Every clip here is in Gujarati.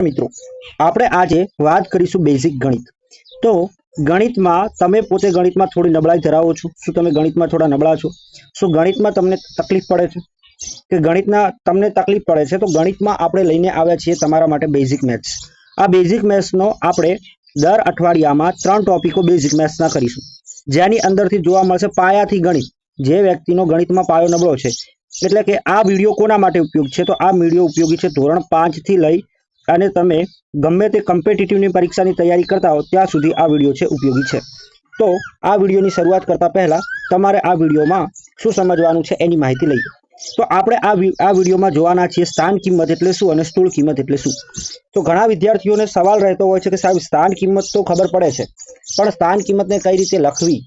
મિત્રો, આપણે આજે વાત કરીશું બેઝિક ગણિત. તો ગણિતમાં તમે પોતે ગણિતમાં થોડી નબળાઈ ધરાવો છો? શું તમે ગણિતમાં થોડા નબળા છો? શું ગણિતમાં તમને તકલીફ પડે છે? કે ગણિતના તમને તકલીફ પડે છે? તો ગણિતમાં આપણે લઈને આવ્યા છીએ તમારા માટે બેઝિક મેથ્સ આ બેઝિક મેથ્સનો આપણે દર અઠવાડિયામાં ત્રણ ટોપિકો બેઝિક મેથ્સના કરીશું. જેની અંદરથી જોવા મળશે પાયાથી ગણિત. જે વ્યક્તિનો ગણિતમાં પાયો નબળો છે. એટલે કે આ વીડિયો કોના માટે ઉપયોગ છે? તો આ વીડિયો ઉપયોગી છે ધોરણ પાંચથી લઈ અને તમે ગમે તે કમ્પિટિટિવની પરીક્ષાની તૈયારી કરતા હો, ત્યાં સુધી આ વીડિયો છે ઉપયોગી છે. તો આ વિડીયોની શરૂઆત કરતા પહેલા તમારે આ વિડીયોમાં શું સમજવાનું છે એની માહિતી લઈએ તો આપણે આ આ વિડીયોમાં જોવાના છીએ સ્થાન કિંમત એટલે શું અને સ્થૂળ કિંમત એટલે શું. તો ઘણા વિદ્યાર્થીઓને સવાલ રહેતો હોય છે કે સાહેબ, સ્થાન કિંમત તો ખબર પડે છે. પણ સ્થાન કિંમતને કઈ રીતે લખવી?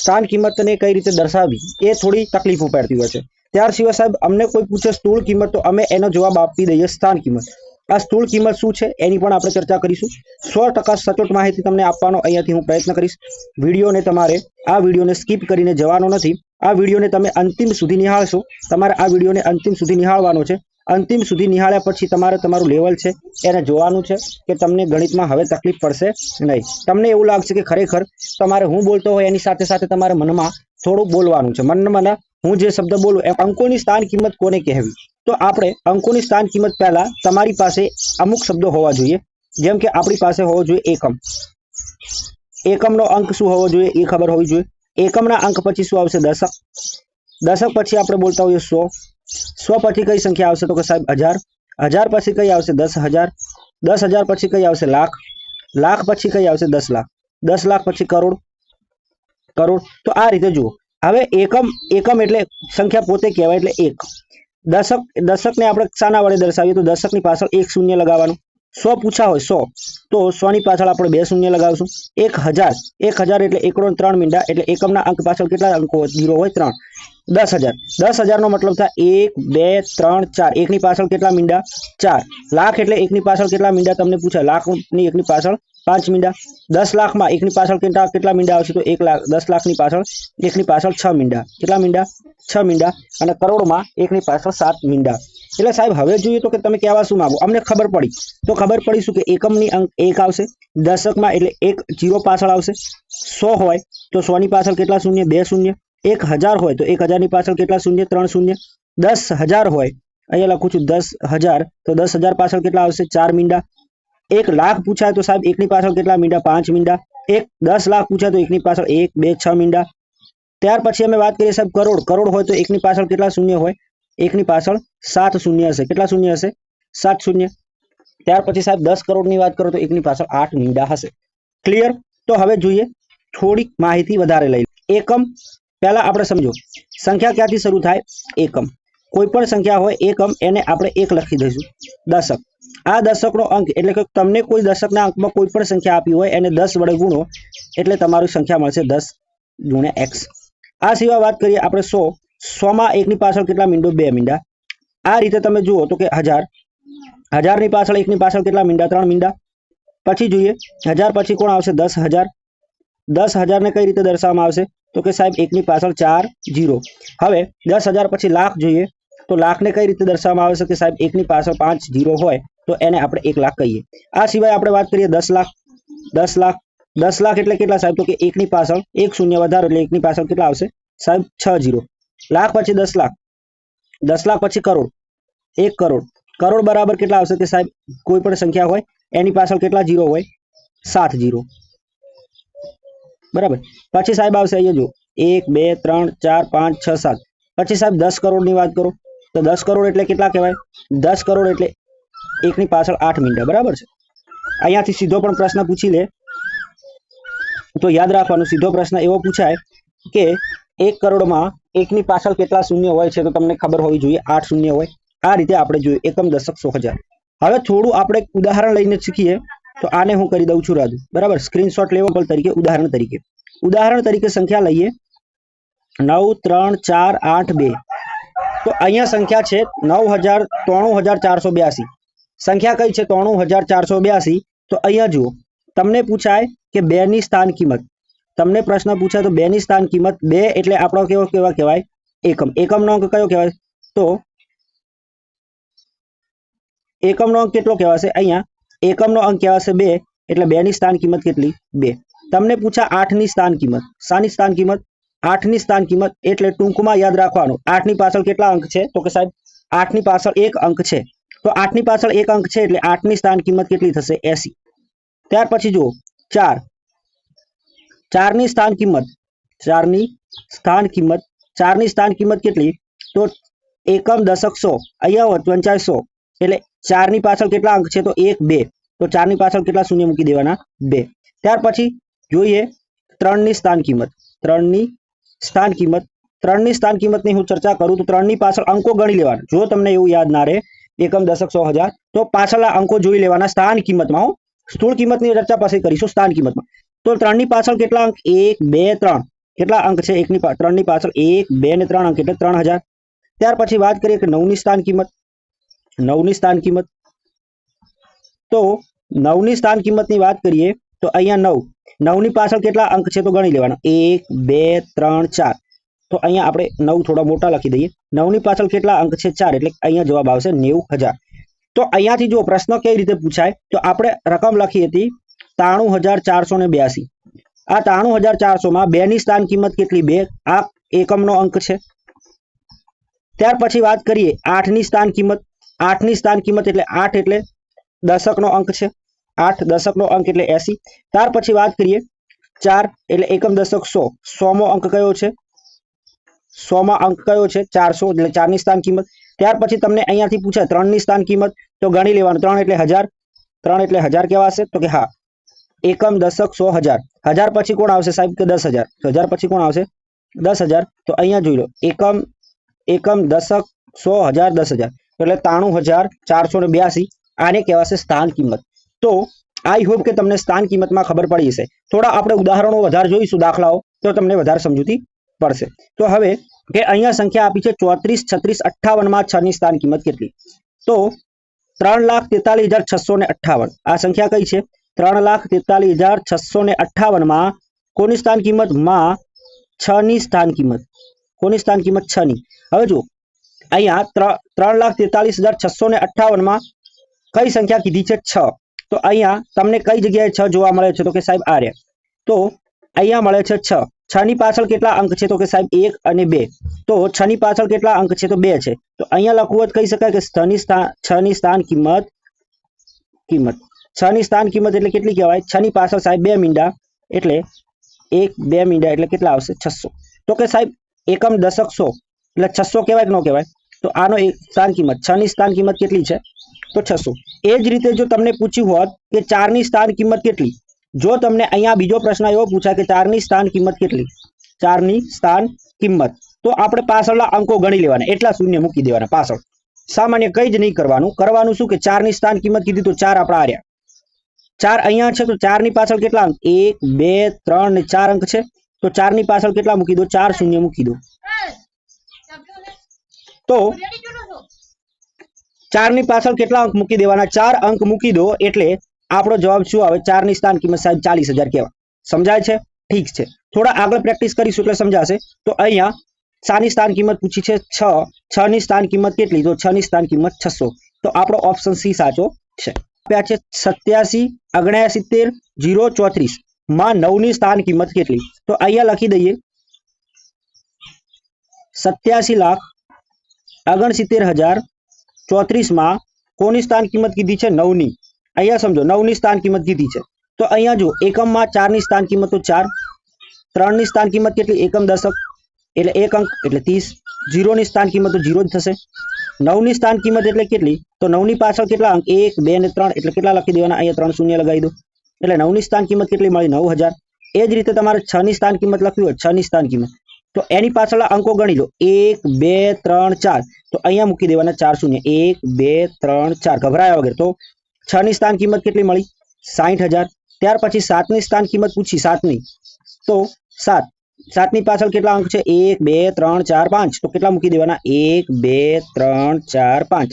સ્થાન કિંમતને કઈ રીતે દર્શાવવી? એ થોડી તકલીફો પડતી હોય છે. ત્યાર સિવાય સાહેબ, અમને કોઈ પૂછે સ્થૂળ કિંમત તો અમે એનો જવાબ આપી દઈએ સ્થાન કિંમત. આ સ્થૂળ કિંમત શું છે એની પણ આપણે ચર્ચા કરીશું. સો ટકા સચોટ માહિતી તમને આપવાનો અહીંયાથી હું પ્રયત્ન કરીશ. વિડીયોને તમારે આ વિડીયોને સ્કીપ કરીને જવાનો નથી. આ વિડીયોને તમે અંતિમ સુધી નિહાળશો. તમારે આ વિડીયોને અંતિમ સુધી નિહાળવાનો છે. અંતિમ સુધી નિહાળ્યા પછી તમારે તમારું લેવલ છે એને જોવાનું છે કે તમને ગણિતમાં હવે તકલીફ પડશે નહીં. તમને એવું લાગશે કે ખરેખર તમારે હું બોલતો હોય એની સાથે સાથે તમારે મનમાં થોડું બોલવાનું છે. મનમાં હું જે શબ્દ બોલું એમ અંકોની સ્થાન કિંમત કોને કહેવી? તો આપણે અંકોની સ્થાન કિંમત પહેલા તમારી પાસે અમુક શબ્દો હોવા જોઈએ. જેમ કે આપણી પાસે હોવો જોઈએ એકમ. એકમનો અંક શું હોવો જોઈએ એ ખબર હોવી જોઈએ. એકમના અંક પછી શું આવશે? દશક. દશક પછી આપણે બોલતા હોઈએ સો. સો પછી કઈ સંખ્યા આવશે તો કે સાહેબ હજાર. હજાર પછી કઈ આવશે? દસ હજાર. દસ હજાર પછી કઈ આવશે? લાખ. લાખ પછી કઈ આવશે? દસ લાખ. દસ લાખ પછી કરોડ. કરોડ. તો આ રીતે જુઓ. હવે એકમ એકમ એટલે સંખ્યા પોતે કહેવાય એટલે એક. દશક દશકને આપણે શાના વડે દર્શાવીએ તો દશકની પાછળ એક શૂન્ય લગાવવાનું. સો પૂછા હોય સો. તો સોની પાછળ આપણે બે શૂન્ય લગાવશું. એક હજાર. એક હજાર એટલે એકડો ત્રણ મીંડા એટલે એકમના અંક પાછળ કેટલા અંકો જીરો હોય? ત્રણ. દસ હજાર. દસ હજારનો મતલબ થાય એક, બે, ત્રણ, ચાર. એકની પાછળ કેટલા મીંડા? ચાર. લાખ એટલે એકની પાછળ કેટલા મીંડા? તમને પૂછાય. લાખની એકની પાછળ પાંચ મીંડા. દસ લાખમાં એકની પાછળ કેટલા કેટલા મીંડા આવશે તો એક લાખ, દસ લાખની પાછળ એકની પાછળ છ મીંડા. કેટલા મીંડા? છ મીંડા. અને કરોડમાં એકની પાછળ સાત મીંડા. એટલે સાહેબ, હવે જોઈએ તો કે તમે કહેવા શું માગો? અમને ખબર પડી. તો ખબર પડી શું કે એકમની અંક એક આવશે, દશકમાં એટલે એક જીરો પાછળ આવશે. સો હોય તો સોની પાછળ કેટલા શૂન્ય? બે શૂન્ય. એક હજાર હોય તો એક હજારની પાછળ કેટલા શૂન્ય? ત્રણ શૂન્ય. દસ હજાર હોય, અહીંયા લખું છું દસ હજાર, તો દસ હજાર પાછળ કેટલા આવશે? ચાર મીંડા. એક લાખ પૂછાય તો સાહેબ એકની પાછળ કેટલા મીંડા? પાંચ મીંડા. એક દસ લાખ પૂછાય તો એકની પાછળ એક, બે, છ મીંડા. ત્યાર પછી અમે વાત કરીએ સાહેબ કરોડ. કરોડ હોય તો એકની પાછળ કેટલા શૂન્ય હોય? એકની પાછળ સાત શૂન્ય હશે. કેટલા શૂન્ય હશે? સાત શૂન્ય. ત્યાર પછી સાહેબ દસ કરોડની વાત કરો તો એકની પાછળ આઠ મીંડા હશે. ક્લિયર તો હવે જોઈએ થોડીક માહિતી વધારે લઈ. એકમ પહેલા આપણે સમજો. સંખ્યા ક્યાંથી શરૂ થાય? એકમ. કોઈ પણ સંખ્યા હોય એકમ એને આપણે એક લખી દઈશું. દશક. આ દશકનો અંક એટલે કે તમને કોઈ દશકના અંકમાં કોઈ પણ સંખ્યા આપી હોય, એને દસ વડે ગુણો, એટલે તમારી સંખ્યા મળશે દસ ગુણ્યા એક્સ. આ સિવાય વાત કરીએ આપણે સો. સોમાં એકની પાછળ કેટલા મીંડો? બે મીંડા. આ રીતે તમે જુઓ તો કે હજાર. હજારની પાછળ એકની પાછળ કેટલા મીંડા? ત્રણ મીંડા. પછી જોઈએ. હજાર પછી કોણ આવશે? દસ હજાર. દસ હજારને કઈ રીતે દર્શાવવામાં આવશે? તો કે સાહેબ, એકની પાછળ ચાર, જીરો. હવે દસ હજાર પછી લાખ જોઈએ. તો લાખને કઈ રીતે દર્શાવવામાં આવશે કે સાહેબ એકની પાછળ પાંચ જીરો હોય, તો એને આપણે એક લાખ કહીએ. આ સિવાય આપણે વાત કરીએ દસ લાખ દસ લાખ દસ લાખ એટલે કેટલા સાહેબ? તો કે એકની પાછળ એક શૂન્ય વધારો એટલે એકની પાછળ કેટલા આવશે? સાહેબ, છ જીરો લાખ પછી દસ લાખ. દસ લાખ પછી કરોડ. એક કરોડ. કરોડ બરાબર કેટલા આવશે કે સાહેબ? કોઈ પણ સંખ્યા હોય, એની પાછળ કેટલા જીરો હોય? સાત જીરો બરાબર. પછી સાહેબ આવશે અહીંયા જો. એક, બે, ત્રણ, ચાર, પાંચ, છ, સાત. પછી સાહેબ દસ કરોડની વાત કરો. તો દસ કરોડ એટલે કેટલા કહેવાય? દસ કરોડ એટલે એકની પાછળ આઠ મીંડા બરાબર છે? અહીંયાથી સીધો પણ પ્રશ્ન પૂછી લે. તો યાદ રાખવાનો, સીધો પ્રશ્ન એવો પૂછાય કે એક કરોડમાં એકની પાછળ કેટલા શૂન્ય હોય છે, તો તમને ખબર હોવી જોઈએ, આઠ શૂન્ય હોય. આ રીતે આપણે જોઈએ, એકમ દશક સો હજાર. હવે થોડું આપણે ઉદાહરણ લઈને શીખીએ, તો આને હું કરી દઉં છું રાજુ. બરાબર? સ્ક્રીનશોટ લેવલ તરીકે, ઉદાહરણ તરીકે. ઉદાહરણ તરીકે સંખ્યા લઈએ. નવ, ત્રણ, ચાર, આઠ, બે. તો અહીંયા સંખ્યા છે નવ હજાર ત્રણું હજાર ચારસો બ્યાસી. સંખ્યા કઈ છે? ત્રણું હજાર ચારસો બ્યાસી. તો અહીંયા જુઓ, તમને પૂછાય કે બે ની સ્થાન કિંમત. તમને પ્રશ્ન પૂછાય તો બે ની સ્થાન કિંમત બે એટલે આપણો કેવો કેવા કહેવાય? એકમ. એકમનો અંક કયો કહેવાય? તો એકમનો અંક કેટલો કહેવાશે? અહીંયા એકમનો અંક કહેવાશે બે એટલે બે ની સ્થાન કિંમત કેટલી? બે. તમને પૂછા આઠની સ્થાન કિંમત. શાની સ્થાન કિંમત? આઠની સ્થાન કિંમત એટલે ટૂંકમાં યાદ રાખવાનું. આઠની પાછળ કેટલા અંક છે? તો કે સાહેબ આઠની પાછળ એક અંક છે. તો આઠની પાછળ એક અંક છે એટલે આઠની સ્થાન કિંમત કેટલી થશે? એસી. ત્યાર પછી જુઓ, ચાર. ચારની સ્થાન કિંમત, ચારની સ્થાન કિંમત, ચારની સ્થાન કિંમત કેટલી? તો એકમ દશક સો, અહીંયા પંચાયત સો. એટલે ચારની પાછળ કેટલા અંક છે? તો એક, બે. તો ચારની પાછળ કેટલા શૂન્ય મૂકી દેવાના? બે. ત્યાર પછી જોઈએ ત્રણની સ્થાન કિંમત. ત્રણની સ્થાન કિંમત, ત્રણની સ્થાન કિંમતની હું ચર્ચા કરું તો ત્રણની પાછળ અંકો ગણી લેવાના. જો તમને એવું યાદ ના રહે, એકમ, દશક, સો હજાર, તો પાછળના અંકો જોઈ લેવાના સ્થાન કિંમતમાં હું. સ્થૂળ કિંમતની ચર્ચા પછી કરીશું સ્થાન કિંમતમાં. તો ત્રણની પાછળ કેટલા અંક? એક, બે, ત્રણ. કેટલા અંક છે એકની ત્રણની પાછળ એક, બે ને ત્રણ અંક એટલે ત્રણ હજાર. ત્યાર પછી વાત કરીએ કે નવની સ્થાન કિંમત. નવની સ્થાન કિંમત. તો નવની સ્થાન કિંમતની વાત કરીએ તો અહીંયા નવ. નવની પાછળ કેટલા અંક છે તો ગણી લેવાના. એક, બે, ત્રણ, ચાર. તો અહીંયા આપણે નવ થોડા મોટા લખી દઈએ. નવની પાછળ કેટલા અંક છે? ચાર. એટલે અહીંયા જવાબ આવશે નેવું તો અહીંયાથી જો પ્રશ્ન કઈ રીતે પૂછાય? તો આપણે રકમ લખી હતી તાણું હજાર ચારસો ને બ્યાસી. આ તાણું હજાર ચારસો માં બે ની સ્થાન કિંમત કેટલી? બે. આ એકમનો અંક છે. ત્યાર પછી વાત કરીએ આઠની સ્થાન કિંમત. આઠની સ્થાન કિંમત એટલે આઠ એટલે દશકનો અંક છે. આઠ દશકનો અંક એટલે એસી. ત્યાર પછી વાત કરીએ. ચાર એટલે એકમ દશક સો. સોમો અંક કયો છે? સોમાં અંક કયો છે? ચારસો એટલે ચારની સ્થાન કિંમત. ત્યાર પછી તમને અહીંયાથી પૂછાય ત્રણની સ્થાન કિંમત. તો ગણી લેવાનું. ત્રણ એટલે હજાર. ત્રણ એટલે હજાર કહેવાશે. તો કે હા. એકમ દશક સો હજાર. હજાર પછી કોણ આવશે સાહેબ? કે દસ હજાર. હજાર પછી કોણ આવશે? દસ હજાર. તો અહીંયા જોઈ લો. એકમ એકમ દશક સો હજાર દસ હજાર. એટલે ત્રાણું હજાર ચારસો ને બ્યાસી. આને કહેવાશે સ્થાન કિંમત. તો આઈ હોપ કે તમને સ્થાન કિંમતમાં ખબર પડી હશે. થોડા આપણે ઉદાહરણો વધારે જોઈશું, દાખલાઓ, તો તમને વધારે સમજૂતી પડશે. તો હવે કે અહીંયા સંખ્યા આપી છે ચોત્રીસ, છત્રીસ અઠ્ઠાવનમાં છ ની સ્થાન કિંમત કેટલી? તો ત્રણ લાખ તેતાલીસ હજાર છસો ને અઠ્ઠાવન. આ સંખ્યા કઈ છે? ત્રણ લાખ તેતાલીસ હજાર છસો ને અઠ્ઠાવનમાં કોની સ્થાન કિંમતમાં છ ની સ્થાન કિંમત. કોની સ્થાન કિંમત? છ ની. હવે જો અહીંયા ત્રણ લાખ તેતાલીસ હજાર છસો ને અઠ્ઠાવનમાં કઈ સંખ્યા કીધી છે? છ. તો અહીંયા તમને કઈ જગ્યાએ છ જોવા મળે છે? તો કે સાહેબ આ તો અહીંયા મળે છે છ. છ ની પાછળ કેટલા અંક છે? તો કે સાહેબ એક અને બે. તો છ ની પાછળ કેટલા અંક છે? તો બે છે. તો અહીંયા લખવું કહી શકાય કે સ્થની સ્થાન છ ની સ્થાન કિંમત કિંમત. છ ની સ્થાન કિંમત એટલે કેટલી કહેવાય? છ ની પાછળ સાહેબ બે મીંડા એટલે એક, બે મીંડા એટલે કેટલા આવશે? છસો. તો કે સાહેબ એકમ દશક એટલે છસો કહેવાય કે ન કહેવાય? તો આનો એક સ્થાન કિંમત. છ ની સ્થાન કિંમત કેટલી છે? તો છસો એ જ રીતે જો તમને પૂછ્યું હોત કે ચારની સ્થાન કિંમત કેટલી? જો તમને અહીંયા બીજો પ્રશ્ન એવો પૂછાય કે ચારની સ્થાન કિંમત કેટલી? ચારની સ્થાન કિંમત. તો આપણે પાછળના અંકો ગણી લેવાના. એટલા શૂન્ય મૂકી દેવાના પાછળ. સામાન્ય કઈ જ નહીં કરવાનું. કરવાનું શું કે ચારની સ્થાન કિંમત કીધી તો ચાર આપણા આર્યા ચાર અહીંયા છે તો ચારની પાછળ કેટલા અંક? એક, બે, ત્રણ ને ચાર અંક છે. તો ચારની પાછળ કેટલા મૂકી દો? ચાર શૂન્ય મૂકી દો. તો ચારની પાછળ કેટલા અંક મૂકી દેવાના? ચાર અંક મૂકી દો એટલે આપણો જવાબ શું આવે? ચારની સ્થાન કિંમત સાહેબ ચાલીસ હજાર કહેવાય. સમજાય છે? ઠીક છે. થોડા આગળ પ્રેક્ટિસ કરીશું એટલે સમજાશે. તો અહીંયા સાની સ્થાન કિંમત પૂછી છે છ. છ ની સ્થાન કિંમત કેટલી? તો છ ની સ્થાન કિંમત છસો. તો આપણો ઓપ્શન સી સાચો છે. આપ્યા છે સત્યાસી, ઓગણસિત્તેર, જીરો ચોત્રીસ. માં નવની સ્થાન કિંમત કેટલી? તો અહીંયા લખી દઈએ. સત્યાસી લાખ, ઓગણસિત્તેર હજાર ચોત્રીસમાં કોની સ્થાન કિંમત કીધી છે? નવની. અહીંયા સમજો, નવની સ્થાન કિંમત કીધી છે. તો અહીંયા જો એકમમાં ચારની સ્થાન કિંમત તો ચાર, ત્રણની સ્થાન કિંમત કેટલી? એકમ દશક. એટલે એક અંક, એટલે ત્રીસ. જીરોની સ્થાન કિંમત તો જીરો જ થશે. નવની સ્થાન કિંમત એટલે કેટલી? તો નવની પાછળ કેટલા અંક? એક, બે ને ત્રણ, એટલે કેટલા લખી દેવાના? અહીંયા ત્રણ શૂન્ય લગાવી દો. એટલે નવની સ્થાન કિંમત કેટલી મળી? નવ હજાર. એ જ રીતે તમારે છની સ્થાન કિંમત લખવી હોય, છની સ્થાન કિંમત. તો એની પાછળના અંકો ગણી લો. એક, બે, ત્રણ, ચાર. તો અહીંયા મૂકી દેવાના ચાર શૂન્ય. એક, બે, ત્રણ, ચાર. ગભરાયા વગર. તો છ ની સ્થાન કિંમત કેટલી મળી? સાઠ હજાર. ત્યાર પછી સાતની સ્થાન કિંમત પૂછી. સાતની તો સાત. સાતની પાછળ કેટલા અંક છે? એક, બે, ત્રણ, ચાર, પાંચ. તો કેટલા મૂકી દેવાના? એક, બે, ત્રણ, ચાર, પાંચ.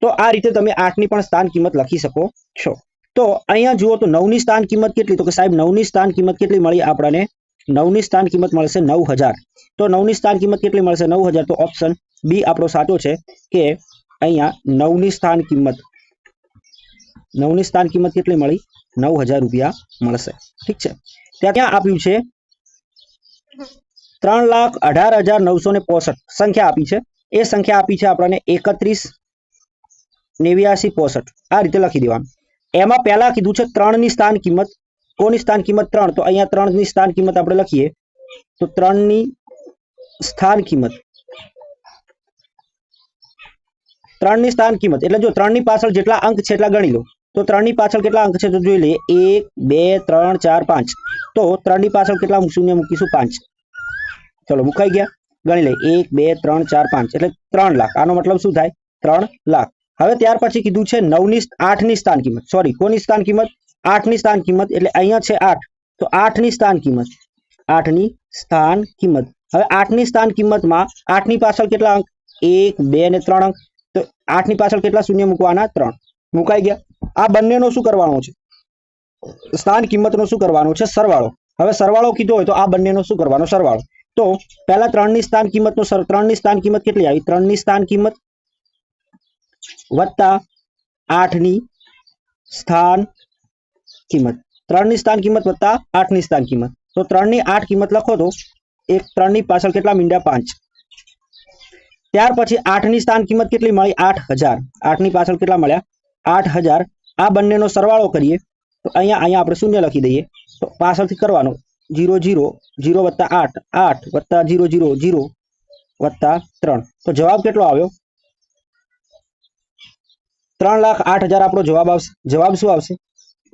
તો આ રીતે તમે આઠની પણ સ્થાન કિંમત લખી શકો છો. તો અહીંયા જુઓ તો નવની સ્થાન કિંમત કેટલી? તો કે સાહેબ, નવની સ્થાન કિંમત કેટલી મળી આપણને? નવની સ્થાન કિંમત મળશે નવ હજાર. તો નવની સ્થાન કિંમત કેટલી મળશે? નવ હજાર. તો ઓપ્શન બી આપણો સાચો છે કે અહીંયા નવની સ્થાન કિંમત, નવની સ્થાન કિંમત કેટલી મળી? નવ હજાર રૂપિયા મળશે. ઠીક છે? ત્યાં ત્યાં આપ્યું છે? ત્રણ લાખ અઢાર હજાર નવસો ને પોસઠ સંખ્યા આપી છે. એ સંખ્યા આપી છે આપણને એકત્રીસ, નેવ્યાસી, પોસઠ. આ રીતે લખી દેવાનું. એમાં પહેલા કીધું છે ત્રણની સ્થાન કિંમત કોની સ્થાન કિંમત ત્રણ? તો અહીંયા ત્રણની સ્થાન કિંમત આપણે લખીએ. તો ત્રણની સ્થાન કિંમત. ત્રણની સ્થાન કિંમત. એટલે જો ત્રણની પાછળ જેટલા અંક છે એટલા ગણી લો. તો ત્રણની પાછળ કેટલા અંક છે તો જોઈ લઈએ. એક, બે, ત્રણ, ચાર, પાંચ. તો ત્રણની પાછળ કેટલા શૂન્ય મૂકીશું પાંચ. ચલો, મુકાઈ ગયા. ગણી લઈએ. એક, બે, ત્રણ, ચાર, પાંચ. એટલે ત્રણ લાખ. આનો મતલબ શું થાય? ત્રણ લાખ. હવે ત્યાર પછી કીધું છે નવની, આઠની સ્થાન કિંમત. સોરી કોની સ્થાન કિંમત? આઠની સ્થાન કિંમત એટલે અહીંયા છે આઠ. તો આઠની સ્થાન કિંમત. આઠની સ્થાન કિંમત. હવે આઠની સ્થાન કિંમતમાં આઠની પાછળ કેટલા અંક? એક, બે ને ત્રણ અંક. તો આઠની પાછળ કેટલા શૂન્ય મૂકવાના? ત્રણ. મુકાઈ ગયા. આ બંનેનો શું કરવાનો છે? સ્થાન કિંમતનો શું કરવાનો છે? સરવાળો. હવે સરવાળો કીધો હોય તો આ બંનેનો શું કરવાનો? સરવાળો. તો પહેલા ત્રણની સ્થાન કિંમતનો સર, ત્રણની સ્થાન કિંમત કેટલી આવી? ત્રણની સ્થાન કિંમત વત્તા આઠની સ્થાન કિંમત. ત્રણની સ્થાન કિંમત વત્તા આઠની સ્થાન કિંમત. તો ત્રણની આઠ કિંમત લખો તો એક ત્રણની પાછળ કેટલા મીંડા? પાંચ. ત્યાર પછી આઠની સ્થાન કિંમત કેટલી મળી? આઠ હજાર. આઠની પાછળ કેટલા મળ્યા? આઠ હજાર. આ બંનેનો સરવાળો કરીએ. તો અહીંયા અહીંયા આપણે શૂન્ય લખી દઈએ. તો પાછળથી કરવાનો. જીરો જીરો જીરો વત્તા આઠ. આઠ વત્તા જીરો જીરો જીરો વત્તા ત્રણ. તો જવાબ કેટલો આવ્યો? ત્રણ લાખ આઠ હજાર આપણો જવાબ આવશે. જવાબ શું આવશે?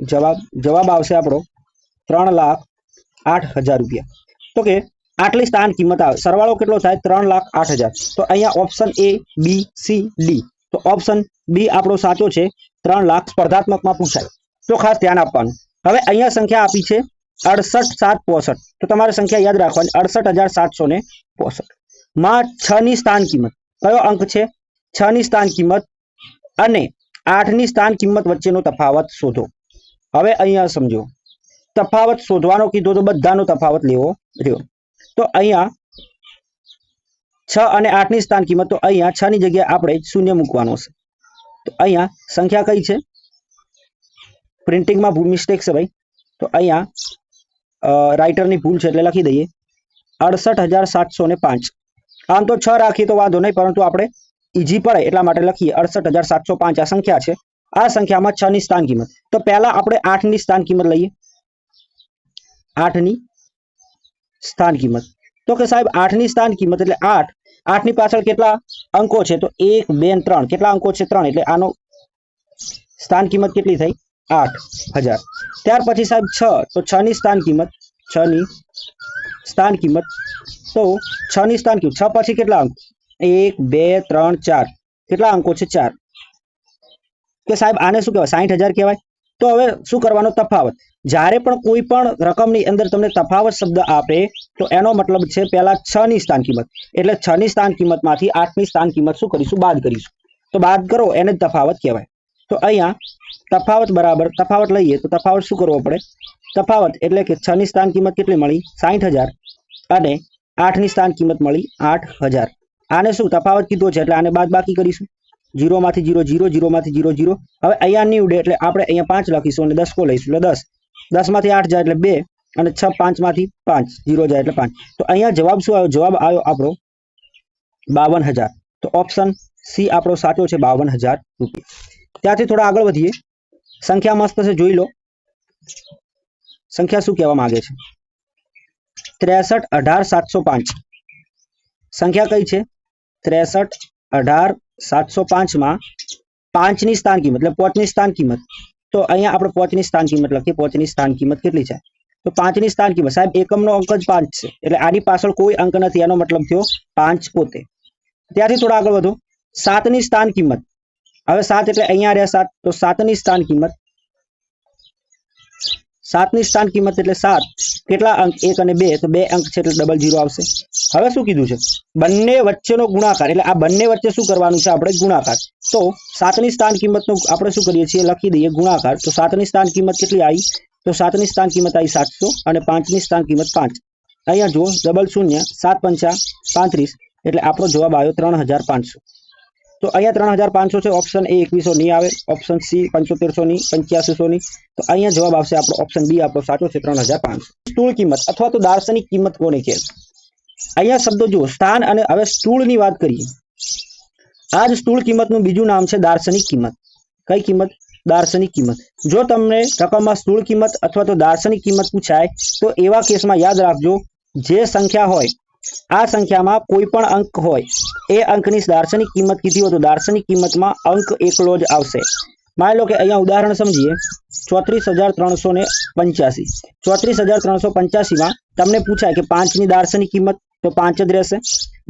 જવાબ જવાબ આવશે આપણો ત્રણ લાખ આઠ હજાર રૂપિયા. તો કે આટલી સ્થાન કિંમત આવે. સરવાળો કેટલો થાય? ત્રણ લાખ આઠ હજાર. તો અહીંયા option A B C D તો ઓપ્શન બી આપણો સાચો છે. ત્રણ લાખ સ્પર્ધાત્મકમાં પૂછાય. તો ખાસ ધ્યાન આપવાનું. હવે અહીંયા સંખ્યા આપી છે અડસઠ સાત પોસઠ. તો તમારે સંખ્યા યાદ રાખવાની. અડસઠ હજાર સાતસો ને પોસઠ. માં છ ની સ્થાન કિંમત. કયો અંક છે? છ ની સ્થાન કિંમત અને આઠની સ્થાન કિંમત વચ્ચેનો તફાવત શોધો. હવે અહીંયા સમજો. તફાવત શોધવાનો કીધો તો બધાનો તફાવત લેવો રહ્યો. તો અહીંયા છ અને આઠની સ્થાન કિંમત તો અહીંયા છ ની જગ્યાએ આપણે શૂન્ય મૂકવાનો છે. તો અહીંયા સંખ્યા કઈ છે? પ્રિન્ટિંગમાં મિસ્ટેક છે ભાઈ. તો અહીંયા રાઇટરની ભૂલ છે એટલે લખી દઈએ. અડસઠ હજાર સાતસો ને પાંચ. આમ તો છ રાખીએ તો વાંધો નહીં, પરંતુ આપણે ઈજી પડે એટલા માટે લખીએ અડસઠ હજાર સાતસો પાંચ. આ સંખ્યા છે. આ સંખ્યામાં છ ની સ્થાન કિંમત તો પહેલા આપણે આઠની સ્થાન કિંમત લઈએ આઠની સ્થાન કિંમત તો કે સાહેબ આઠની સ્થાન કિંમત એટલે આઠ આઠની પાછળ કેટલા અંકો છે તો એક બે ને ત્રણ કેટલા અંકો છે ત્રણ એટલે આનો સ્થાન કિંમત કેટલી થઈ આઠ હજાર ત્યાર પછી સાહેબ છ તો છ ની સ્થાન કિંમત છ ની સ્થાન કિંમત તો છ ની સ્થાન કિંમત છ પછી કેટલા અંક એક બે ત્રણ ચાર કેટલા અંકો છે ચાર કે સાહેબ, આને શું કહેવાય? સાઠ હજાર કહેવાય? તો હવે શું કરવાનો તફાવત? જ્યારે પણ કોઈ પણ રકમની અંદર તમને તફાવત શબ્દ આપે, તો એનો મતલબ છે પહેલા છ ની સ્થાન કિંમત. એટલે છ ની સ્થાન કિંમતમાંથી આઠની સ્થાન કિંમત શું કરીશું? બાદ કરીશું. તો બાદ કરો, એને જ તફાવત કહેવાય. તો અહીંયા તફાવત બરાબર, તફાવત લઈએ તો તફાવત શું કરવો પડે? તફાવત એટલે કે છ ની સ્થાન કિંમત કેટલી મળી? સાઠ હજાર. અને આઠની સ્થાન કિંમત મળી આઠ હજાર. આને શું તફાવત કીધો છે? એટલે આને બાદ બાકી કરીશું. જીરોમાંથી જીરો જીરો, જીરોમાંથી જીરો જીરો. હવે અહીંયા નહીં ઉડે એટલે આપણે અહીંયા પાંચ લખીશું અને દસ કો લઈશું, એટલે દસ. દસમાંથી આઠ જાય એટલે બે, અને છ પાંચમાંથી પાંચ, જીરો જાય એટલે પાંચ. તો અહીંયા જવાબ શું આવ્યો? જવાબ આવ્યો આપણો બાવન હજાર તો ઓપ્શન સી આપણો સાચો છે બાવન હજાર રૂપિયા. ત્યાંથી થોડા આગળ વધીએ. સંખ્યા મસ્ત છે, જોઈ લો. સંખ્યા શું કહેવા માંગે છે? ત્રેસઠ અઢાર સાતસો પાંચ. સંખ્યા કઈ છે? ત્રેસઠ અઢાર સાતસો પાંચમાં પાંચની સ્થાન કિંમત, એટલે પોચની સ્થાન કિંમત. તો અહીંયા આપણે પોચની સ્થાન કિંમત લખીએ. પોચની સ્થાન કિંમત કેટલી છે? તો પાંચની સ્થાન કિંમત, સાહેબ, એકમનો અંક જ પાંચ છે. એટલે આની પાછળ કોઈ અંક નથી. એનો મતલબ થયો પાંચ પોતે. ત્યાંથી થોડા આગળ વધો. સાતની સ્થાન કિંમત. હવે સાત એટલે અહીંયા રહ્યા સાત. તો સાતની સ્થાન કિંમત સાતની સ્થાન કિંમત એટલે સાત. કેટલા અંક? એક અને બે. તો બે અંક છે એટલે ડબલ જીરો આવશે. હવે શું કીધું છે? બંને વચ્ચેનો ગુણાકાર એટલે આ બંને વચ્ચે શું કરવાનું છે? આપણે ગુણાકાર. તો સાતની સ્થાન કિંમતનો આપણે શું કરીએ છીએ? લખી દઈએ ગુણાકાર. તો સાતની સ્થાન કિંમત કેટલી આવી? તો સાતની સ્થાન કિંમત આવી સાતસો અને પાંચની સ્થાન કિંમત પાંચ. અહીંયા જુઓ ડબલ શૂન્ય, સાત પંચા પાંત્રીસ. એટલે આપણો જવાબ આવ્યો ત્રણ હજાર પાંચસો. તો અહીંયા ત્રણ હજાર પાંચસો છે ઓપ્શન એ એકવીસો નહીં આવે ઓપ્શન સી પંચોતેરસો ની, પંચ્યાસીસો ની. તો અહીંયા જવાબ આવશે આપણો ઓપ્શન બી આપણો સાચો છે, ત્રણ હજાર પાંચસો. સ્થૂળ કિંમત અથવા તો દાર્શનિક કિંમત કોને છે અહીંયા શબ્દો જુઓ, સ્થાન અને હવે સ્થૂળની વાત કરીએ. આ જ સ્થૂળ કિંમતનું બીજું નામ છે દાર્શનિક કિંમત. કઈ કિંમત? દાર્શનિક કિંમત. જો તમને રકમમાં સ્થૂળ કિંમત અથવા તો દાર્શનિક કિંમત પૂછાય, તો એવા કેસમાં યાદ રાખજો, જે સંખ્યા હોય આ સંખ્યામાં કોઈ પણ અંક હોય, એ અંકની દાર્શનિક કિંમત કીધી હોય તો દાર્શનિક કિંમતમાં અંક એકલો જ આવશે. માની લો કે અહીંયા ઉદાહરણ સમજીએ, ચોત્રીસ હજાર ત્રણસો ને પંચ્યાસી. ચોત્રીસ હજાર ત્રણસો પંચ્યાસીમાં તમને પૂછાય કે પાંચની દાર્શનિક કિંમત તો પાંચ જ રહેશે.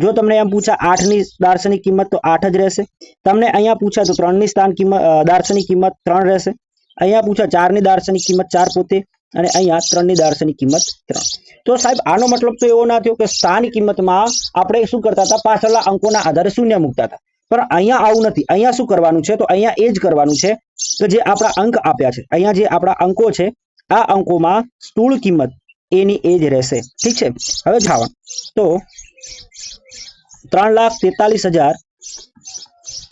જો તમને એમ પૂછાય આઠની દાર્શનિક કિંમત તો આઠ જ રહેશે. તમને અહીંયા પૂછાય તો ત્રણની સ્થાન કિંમત દાર્શનિક કિંમત ત્રણ રહેશે. અહીંયા પૂછાય ચારની દાર્શનિક કિંમત ચાર પોતે અને અહીંયા ત્રણની દાર્શનિક કિંમત ત્રણ. તો સાહેબ, આનો મતલબ તો એવો ના થયો કે સ્થાન કિંમતમાં આપણે શું કરતા હતા? પાછળના અંકોના આધારે શૂન્ય મૂકતા હતા. પણ અહીંયા આવું નથી. અહીંયા શું કરવાનું છે? તો અહીંયા એ જ કરવાનું છે કે જે આપણા અંક આપ્યા છે. અહીંયા જે આપણા અંકો છે, આ અંકોમાં સ્થૂળ કિંમત એની એ જ રહેશે. ઠીક છે? હવે જાવા તો ત્રણ લાખ તેતાલીસ હજાર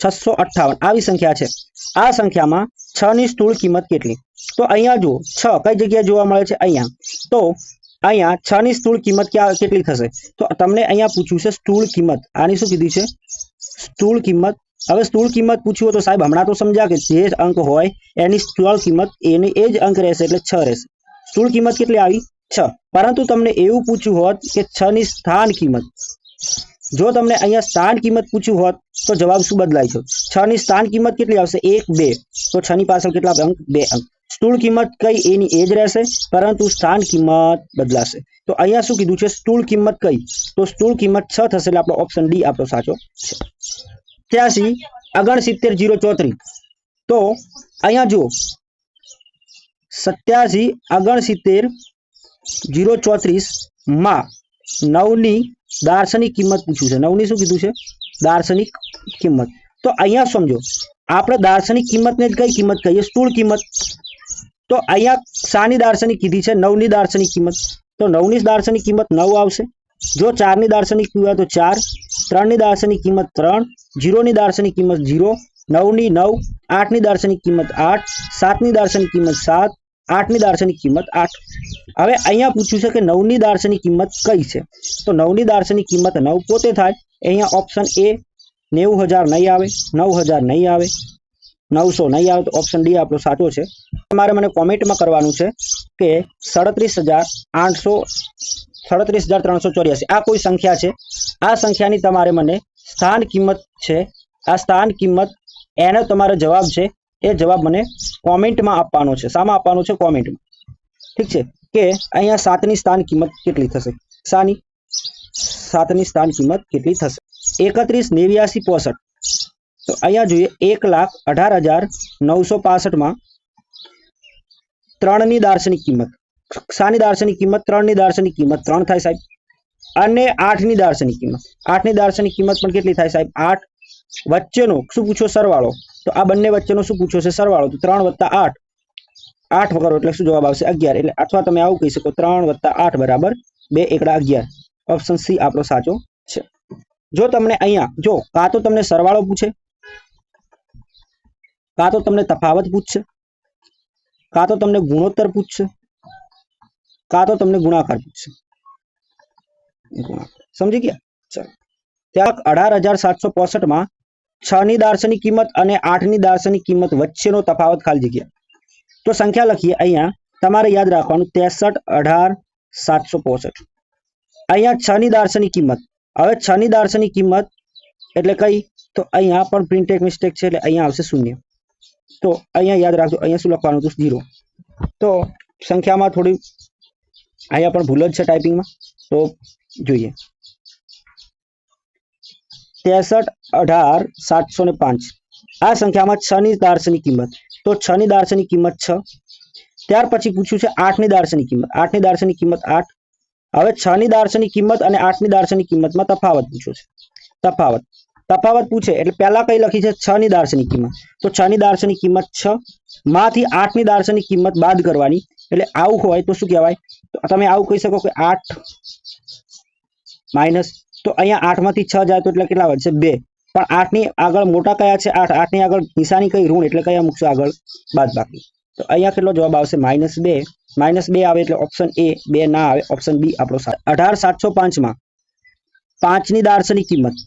છસો અઠ્ઠાવન. આવી સંખ્યા છે. આ સંખ્યામાં છ ની સ્થૂળ કિંમત કેટલી? તો અહીંયા જુઓ, છ કઈ જગ્યાએ જોવા મળે છે? અહીંયા. તો અહીંયા છ ની સ્થૂળ કિંમત ક્યાં, કેટલી થશે? તો તમને અહીંયા પૂછ્યું છે સ્થૂળ કિંમત. આની શું કીધી છે? સ્થૂળ કિંમત. હવે સ્થૂળ કિંમત પૂછ્યું તો સાહેબ હમણાં તો સમજ્યા કે જે અંક હોય, એની સ્થૂળ કિંમત, એની એ જ અંક રહેશે એટલે છ રહેશે. સ્થૂળ કિંમત કેટલી આવી? છ. પરંતુ તમને એવું પૂછ્યું હોત કે છ ની સ્થાન કિંમત. જો તમને અહીંયા સ્થાન કિંમત પૂછ્યું હોત, તો જવાબ શું બદલાય છે? છ ની સ્થાન કિંમત કેટલી આવશે? એક, બે. તો છ ની પાછળ કેટલા અંક? બે અંક. સ્થૂળ કિંમત કઈ એની એ જ રહેશે? પરંતુ સ્થાન કિંમત બદલાશે. તો અહીંયા શું કીધું છે? સ્થૂળ કિંમત કઈ? તો સ્થૂળ કિંમત છ થશે એટલે આપણો ઓપ્શન ડી આપણો સાચો છે. ત્યાસી અગણ સિત્તેર, જીરો, ચોત્રીસ. તો અહીંયા જુઓ. સત્યાસી અગણ સિત્તેર, જીરો, ચોત્રીસમાં નવની દાર્શનિક કિંમત પૂછ્યું છે. નવની શું કીધું છે? દાર્શનિક કિંમત. તો અહીંયા સમજો, આપણે દાર્શનિક કિંમતને જ કઈ કિંમત કહીએ? સ્થૂળ કિંમત. તો અહીંયા શાની દાર્શનિક કીધી છે, નવની દાર્શનિક કિંમત. તો નવની દાર્શનિક કિંમત નવ આવશે. જો ચારની દાર્શનિક કિંમત તો ચાર, ત્રણની દાર્શનિક કિંમત ત્રણ, જીરોની દાર્શનિક કિંમત જીરો, નવની નવ, આઠની દાર્શનિક કિંમત આઠ, સાતની દાર્શનિક કિંમત સાત આઠની દાર્શનિક કિંમત આઠ. હવે અહીંયા પૂછ્યું છે કે નવની દાર્શનિક કિંમત કઈ છે? તો નવની દાર્શનિક કિંમત નવ પોતે થાય, અહીંયા ઓપ્શન એ નેવું હજાર નહીં આવે નવ હજાર નહીં આવે, નવસો નહીં આવે, તો ઓપ્શન ડી આપણો સાચો છે. તમારે મને કોમેન્ટમાં કરવાનું છે કે સડત્રીસ હજાર આઠસો સડત્રીસ હજાર ત્રણસો ચોર્યાસી, આ કોઈ સંખ્યા છે? આ સંખ્યાની તમારે મને સ્થાન કિંમત છે, આ સ્થાન કિંમત એનો તમારો જવાબ છે એ જવાબ મને કોમેન્ટમાં આપવાનો છે. શામાં આપવાનો છે કોમેન્ટમાં. ઠીક છે? કે અહીંયા સાતની સ્થાન કિંમત કેટલી થશે? શાની સાતની સ્થાન કિંમત કેટલી થશે? એકત્રીસ નેવ્યાસી પોસઠ. તો અહીંયા જોઈએ એક લાખ અઢાર હજાર નવસો પાસઠમાં ત્રણની દાર્શનિક કિંમત. શાની દાર્શનિક કિંમત, ત્રણની દાર્શનિક કિંમત ત્રણ થાય સાહેબ. અને આઠની દાર્શનિક કિંમત. આઠની દાર્શનિક કિંમત પણ કેટલી થાય સાહેબ? આઠ વચ્ચેનો શું પૂછો સરવાળો? તો આ બંને વચ્ચેનો શું પૂછ્યો છે સરવાળો? તો ત્રણ વત્તા આઠ. આઠ કરો એટલે શું જવાબ આવશે? અગિયાર. એટલે અથવા તમે આવું કહી શકો, ત્રણ વત્તા આઠ બરાબર બે એકડા અગિયાર. ઓપ્શન સી આપણો સાચો છે. જો તમને અહીંયા, જો, કાં તો તમને સરવાળો પૂછે, કાં તો તમને તફાવત પૂછશે કાં તો તમને ગુણોત્તર પૂછશે કાં તો તમને ગુણાકાર પૂછશે સમજી ગયા? ચાલો. ત્યાં અઢાર હજાર સાતસો પોસઠમાં છ ની દાર્શનિક કિંમત અને આઠની દાર્શનિક કિંમત વચ્ચેનો તફાવત ખાલી જગ્યા. તો સંખ્યા લખીએ. અહીંયા તમારે યાદ રાખવાનું, ત્રેસઠ, અઢાર, સાતસો પોસઠ. અહીંયા છ ની દાર્શનિક કિંમત. હવે છ ની દાર્શનિક કિંમત એટલે કઈ? તો અહીંયા પણ પ્રિન્ટ એક મિસ્ટેક છે એટલે અહીંયા આવશે શૂન્ય. તો અહીંયા યાદ રાખજો, અહીંયા શું લખવાનું હતું? ઝીરો તો સંખ્યામાં થોડી, અહીંયા પણ ભૂલ જ છે ટાઈપિંગમાં તો જોઈએ. ત્રેસઠ, અઢાર, સાતસો ને પાંચ. આ સંખ્યામાં છ ની દાર્શનિક કિંમત. તો છ ની દાર્શનિક કિંમત છ. ત્યાર પછી પૂછ્યું છે આઠની દાર્શનિક કિંમત. આઠની દાર્શનિક કિંમત આઠ. હવે છ ની દાર્શનિક કિંમત અને આઠની દાર્શનિક કિંમતમાં તફાવત પૂછ્યો છે. તફાવત. તફાવત પૂછે એટલે પહેલા કઈ લખી છે? છ ની દાર્શનિક કિંમત. તો છ ની દાર્શનિક કિંમત છ. માંથી આઠની દાર્શનિક કિંમત બાદ કરવાની. એટલે આવું હોય તો શું કહેવાય? તમે આવું કહી શકો કે આઠ માઇનસ તો અહીંયા આઠમાંથી છ જાય તો એટલે કેટલા વધશે? બે. પણ આઠની આગળ મોટા કયા છે? આઠ. આઠની આગળ નિશાની કઈ ઋણ? એટલે કયા મૂકશો આગળ? બાદ બાકી તો અહીંયા કેટલો જવાબ આવશે? માઇનસ બે. માઇનસ બે આવે એટલે ઓપ્શન એ. બે ના આવે, ઓપ્શન બી આપણો અઢાર સાતસો પાંચમાં પાંચની દાર્શનિક કિંમત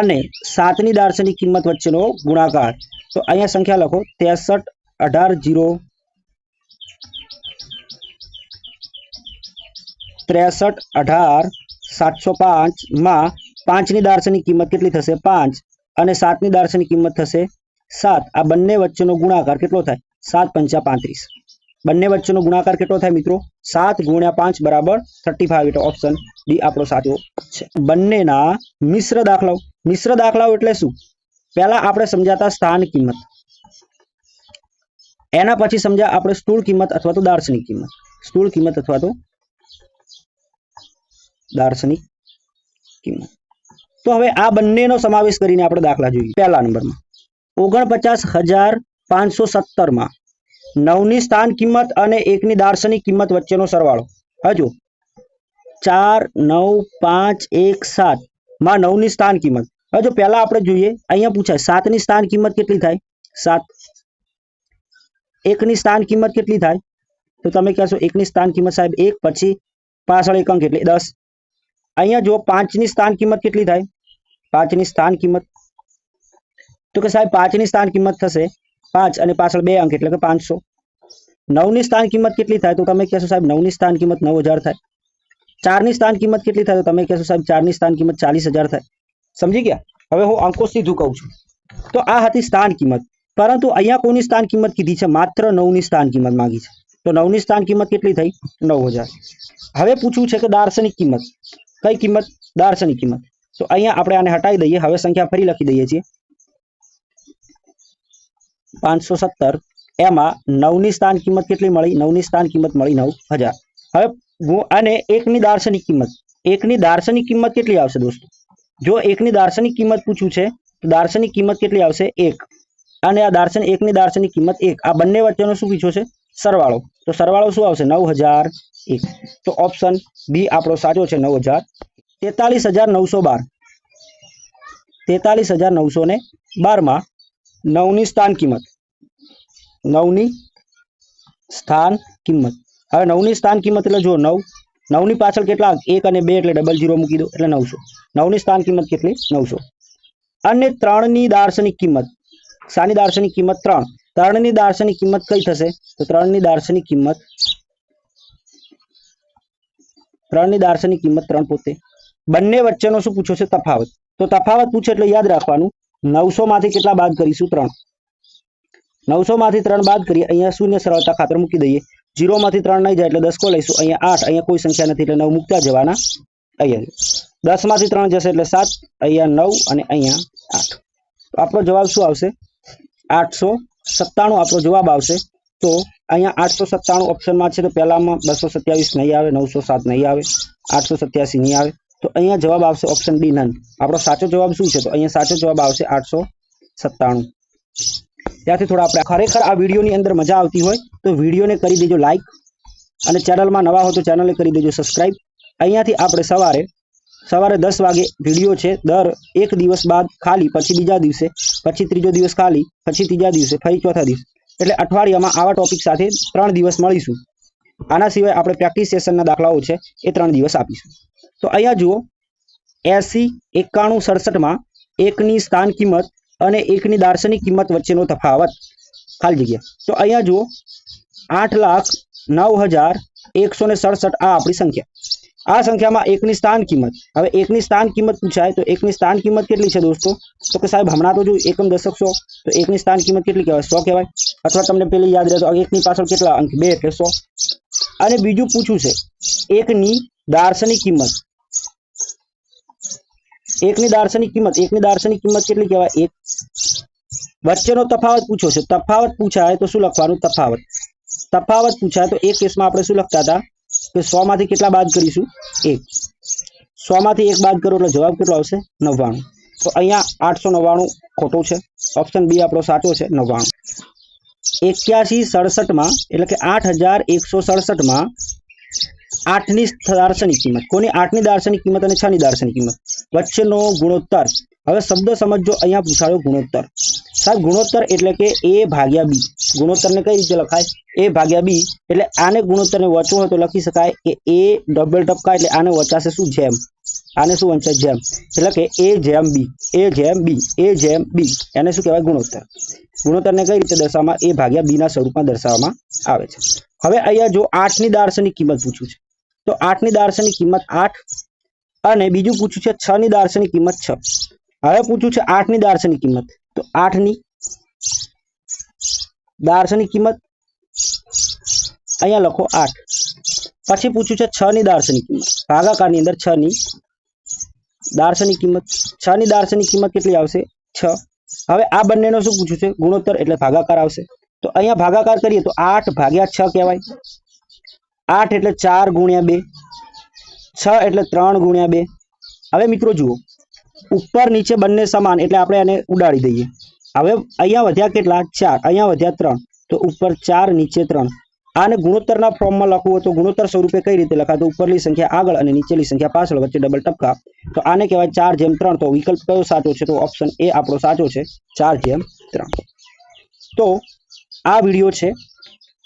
અને સાતની દાર્શનિક કિંમત વચ્ચેનો ગુણાકાર. તો અહીંયા સંખ્યા લખો. ત્રેસઠ, અઢાર, જીરો, ત્રેસઠ, અઢાર સાતસો પાંચમાં પાંચની દાર્શનિક કિંમત કેટલી થશે? પાંચ. અને સાતની દાર્શનિક કિંમત થશે સાત. આ બંને વચ્ચેનો ગુણાકાર કેટલો થાય? સાત પંચા પાંત્રીસ. બંને વચ્ચેનો ગુણાકાર કેટલો થાય મિત્રો? સાત ગુણ્યા પાંચ બરાબર થર્ટી ફાઈવ. એટલે ઓપ્શન ડી આપણો સાચો છે. બંનેના મિશ્ર દાખલાઓ. મિશ્ર દાખલાઓ એટલે શું? પહેલા આપણે સમજાતા સ્થાન કિંમત. એના પછી સમજ્યા આપણે સ્થૂળ કિંમત અથવા તો દાર્શનિક કિંમત. સ્થૂળ કિંમત અથવા તો દાર્શનિક કિંમત. તો હવે આ બંનેનો સમાવેશ કરીને આપણે દાખલા જોઈએ. પહેલા નંબરમાં ઓગણપચાસ હજાર પાંચસો સત્તરમાં નવની સ્થાન કિંમત અને એકની દાર્શનિક કિંમત વચ્ચેનો સરવાળો. હજુ ચાર, નવ, પાંચ, એક, સાતમાં નવની સ્થાન કિંમત. હજુ પહેલા આપણે જોઈએ, અહીંયા પૂછાય, સાતની સ્થાન કિંમત કેટલી થાય? સાત. એકની સ્થાન કિંમત કેટલી થાય? તો તમે કહેશો, એકની સ્થાન કિંમત સાહેબ, એક પછી પાછળ એક અંક એટલે દસ. અહીંયા જો પાંચની સ્થાન કિંમત કેટલી થાય? પાંચની સ્થાન કિંમત. તો કે સાહેબ, પાંચની સ્થાન કિંમત થશે પાંચ અને પાછળ બે અંક, એટલે કે પાંચસો. નવની સ્થાન કિંમત કેટલી થાય? તો તમે કહેશો સાહેબ, નવની સ્થાન કિંમત નવ થાય. ચારની સ્થાન કિંમત કેટલી થાય? તો તમે કહેશો સાહેબ, ચારની સ્થાન કિંમત ચાલીસ હજાર થાય. સમજી ગયા? હવે હું અંકો સીધું કહું છું. તો આ હતી સ્થાન કિંમત. પરંતુ અહીંયા કોની સ્થાન કિંમત કીધી છે? માત્ર નવની સ્થાન કિંમત માંગી છે. તો નવની સ્થાન કિંમત કેટલી થઈ? નવ હજાર. હવે પૂછવું છે કે દાર્શનિક કિંમત. કઈ કિંમત? દાર્શનિક કિંમત. તો અહીંયા આપણે આને હટાવી દઈએ. હવે સંખ્યા ફરી લખી દઈએ છીએ. પાંચસો સત્તર. એમાં નવની સ્થાન કિંમત કેટલી મળી? નવની સ્થાન કિંમત મળી નવ હજાર. હવે અને એકની દાર્શનિક કિંમત. એકની દાર્શનિક કિંમત કેટલી આવશે દોસ્તો? જો એકની દાર્શનિક કિંમત પૂછ્યું છે, તો દાર્શનિક કિંમત કેટલી આવશે? એક. અને આ દાર્શન, એકની દાર્શનિક કિંમત એક. આ બંને વચ્ચેનો શું પૂછ્યો છે? સરવાળો. તો સરવાળો શું આવશે? નવ હજાર. એક તો ઓપ્શન બી આપણો સાચો છે નવ હજાર. તેતાલીસ હજાર નવસો બાર. તેતાલીસ હજાર નવસો ને બારમાં નવની સ્થાન કિંમત. નવની સ્થાન કિંમત. હવે નવની સ્થાન કિંમત એટલે જો નવ. નવની પાછળ કેટલા? એક અને બે એટલે ડબલ જીરો મૂકી દો એટલે નવસો. નવની સ્થાન કિંમત કેટલી? નવસો. અને ત્રણની દાર્શનિક કિંમત. શાની દાર્શનિક કિંમત ત્રણ. ત્રણની દાર્શનિક કિંમત કઈ થશે? તો ત્રણની દાર્શનિક કિંમત ત્રણની દાર્શનિક કિંમત ત્રણ પોતે બંને વચ્ચેનો શું પૂછ્યો છે? તફાવત. તો તફાવત પૂછે એટલે યાદ રાખવાનું નવસો માંથી કેટલા બાદ કરીશું? ત્રણ. નવસો માંથી ત્રણ બાદ કરીએ, અહીંયા શૂન્ય સરળતા ખાતર મૂકી દઈએ. જીરો માંથી ત્રણ નહીં જાય એટલે દસ કો લઈશું. અહીંયા આઠ, અહીંયા કોઈ સંખ્યા નથી એટલે નવ મૂકતા જવાના અહીંયા. દસમાંથી ત્રણ જશે એટલે સાત, અહીંયા નવ અને અહીંયા આઠ. આપણો જવાબ શું આવશે? આઠસો સત્તાણું આપણો જવાબ આવશે. તો અહીંયા આઠસો સત્તાણું ઓપ્શનમાં છે તો પહેલામાં બસો સત્યાવીસ નહીં આવે, નવસો સાત નહીં આવે, આઠસો સત્યાસી નહીં આવે. તો અહીંયા જવાબ આવશે ઓપ્શન ડી નન આપણો સાચો જવાબ શું છે? તો અહીંયા સાચો જવાબ આવશે આઠસો સત્તાણું. ત્યાંથી થોડા આપણે ખરેખર આ વિડીયોની અંદર મજા આવતી હોય તો વિડીયોને કરી દેજો લાઈક અને ચેનલમાં નવા હો તો ચેનલને કરી દેજો સબસ્ક્રાઇબ અહીંયાથી આપણે સવારે સવારે દસ વાગે વીડિયો છે, દર એક દિવસ બાદ ખાલી, પછી બીજા દિવસે, પછી ત્રીજો દિવસ ખાલી, પછી ત્રીજા દિવસે ફરી ચોથા દિવસ. એટલે અઠવાડિયામાં આવા ટોપિક સાથે ત્રણ દિવસ મળીશું. આના સિવાય આપણે પ્રેક્ટિસ સેશનના દાખલાઓ છે, એ ત્રણ દિવસ આપીશું. તો અહીંયા જુઓ, એસી, એકાણું, સડસઠમાં એકની સ્થાન કિંમત અને એકની દાર્શનિક કિંમત વચ્ચેનો તફાવત. ખાલી જગ્યા. તો અહીંયા જુઓ, આઠ લાખ નવ હજાર એકસો ને સડસઠ આ આપણી સંખ્યા. આ સંખ્યામાં એકની સ્થાન કિંમત. હવે એકની સ્થાન કિંમત પૂછાય તો એકની સ્થાન કિંમત કેટલી છે દોસ્તો? તો કે સાહેબ, હમણાં તો જો એકમ દશક સો તો એકની સ્થાન કિંમત કેટલી કહેવાય? સો કહેવાય. અથવા તમને પેલી યાદ રહે તો એકની પાછળ કેટલા અંક? બે એટલે સો? અને બીજું પૂછ્યું છે, એકની દાર્શનિક કિંમત. એકની દાર્શનિક કિંમત, એકની દાર્શનિક કિંમત કેટલી કહેવાય? એક. વચ્ચેનો તફાવત પૂછ્યો છે. તફાવત પૂછાય તો શું લખવાનું? તફાવત. તફાવત પૂછાય તો એક કેસમાં આપણે શું લખતા હતા? કે સો માંથી કેટલા બાદ કરીશું? એક. સો માંથી એક બાદ કરો એટલે જવાબ કેટલો આવશે? નવ્વાણું. તો અહીંયા આઠસો નવ્વાણું ખોટું છે. ઓપ્શન બી આપણો સાચો છે, નવ્વાણું. એક્યાસી સડસઠમાં એટલે કે આઠ હજાર એકસો સડસઠમાં આઠની દાર્શનિક કિંમત. કોની આઠની દાર્શનિક કિંમત અને છની દાર્શનિક કિંમત? વચ્ચેનો ગુણોત્તર. હવે શબ્દ સમજો અહીંયા પૂછાયો ગુણોત્તર. સાહેબ, ગુણોત્તર એટલે કે એ ભાગ્યા બી. ગુણોત્તરને કઈ રીતે લખાય? એ ભાગ્યા બી એટલે આને ગુણોત્તરને વચવું હોય તો લખી શકાય કે એ ડબલ ટપકા એટલે આને વચાશે શું? જેમ. આને શું વંચાય? જેમ. એટલે કે એ જેમ બી, એ જેમ બી, એ જેમ બી. એને શું કહેવાય? ગુણોત્તર. ગુણોત્તરને કઈ રીતે દર્શાવવામાં? એ ભાગ્યા બી ના સ્વરૂપમાં દર્શાવવામાં આવે છે. હવે અહીંયા જો આઠની દાર્શની કિંમત પૂછ્યું છે. તો આઠની દાર્શની કિંમત આઠ અને બીજું પૂછ્યું છે છ ની દાર્શની કિંમત છ. હવે પૂછ્યું છે આઠની દાર્શની કિંમત. તો આઠની દાર્શનિક કિંમત અહીંયા લખો આઠ. પછી પૂછ્યું છે છ ની દાર્શનિક કિંમત. ભાગાકારની અંદર છ ની દાર્શનિક કિંમત. છ ની દાર્શનિક કિંમત કેટલી આવશે? છ. હવે આ બંનેનો શું પૂછ્યું છે? ગુણોત્તર એટલે ભાગાકાર આવશે. તો અહીંયા ભાગાકાર કરીએ તો આઠ ભાગ્યા છ કહેવાય. આઠ એટલે ચાર ગુણ્યા બે. છ એટલે ત્રણ ગુણ્યા બે. હવે મિત્રો જુઓ. ઉપર નીચે બંને સમાન, એટલે આપણે આને ઉડાડી દઈએ. હવે અહીંયા વધ્યા કેટલા? ચાર. અહીંયા વધ્યા ત્રણ. તો ઉપર ચાર, નીચે ત્રણ. આને ગુણોત્તરના ફોર્મમાં લખવું તો ગુણોત્તર સ્વરૂપે કઈ રીતે લખાય? તો ઉપરની સંખ્યા આગળ અને નીચેની સંખ્યા પાછળ વચ્ચે ડબલ ટપકા તો આને કહેવાય ચાર જેમ ત્રણ. તો વિકલ્પ કયો સાચો છે? તો ઓપ્શન એ આપણો સાચો છે. ચાર જેમ ત્રણ. તો આ વીડિયો છે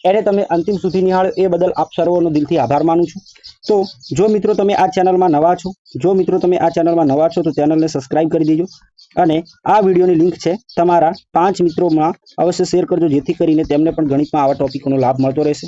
એને તમે અંતિમ સુધી નિહાળ્યો એ બદલ આપ સર્વોનો દિલથી આભાર માનું છું. તો જો મિત્રો તમે આ ચેનલમાં નવા છો, જો મિત્રો તમે આ ચેનલમાં નવા છો તો ચેનલને સબસ્ક્રાઇબ કરી દેજો અને આ વિડીયોની લિંક છે તમારા પાંચ મિત્રોમાં અવશ્ય શેર કરજો, જેથી કરીને તેમને પણ ગણિતમાં આવા ટોપિકોનો લાભ મળતો રહેશે.